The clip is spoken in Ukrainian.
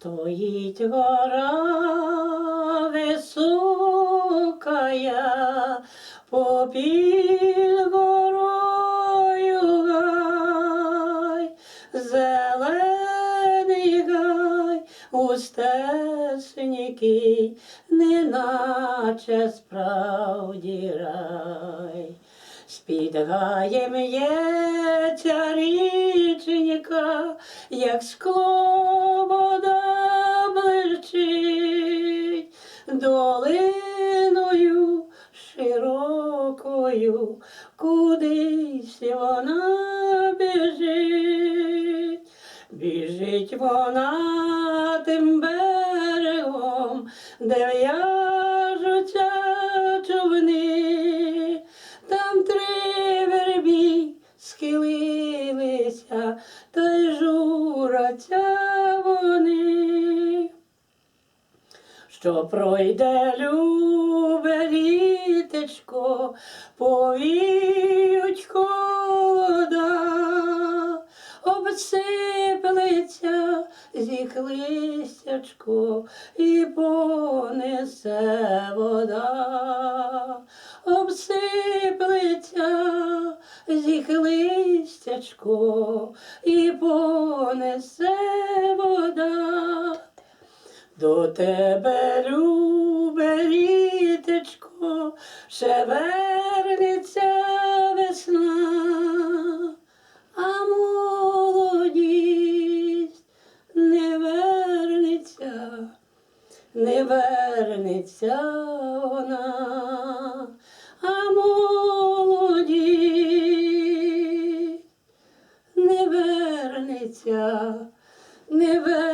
Стоїть гора високая, попід горою гай, зелений гай, устесникий, неначе справді рай. З-під гаєм ється річенька, як скло кудись вона біжить, біжить вона тим берегом, де в'яжуться човни, там три вербі схилилися, та й жураться вони. Що пройде любе літечко, повіють обсиплеться з їх листячко і понесе вода, обсиплеться з листячко і понесе вода. До тебе, любе літечко, ще не вернеться вона, а молоді не вернеться, не вернеться.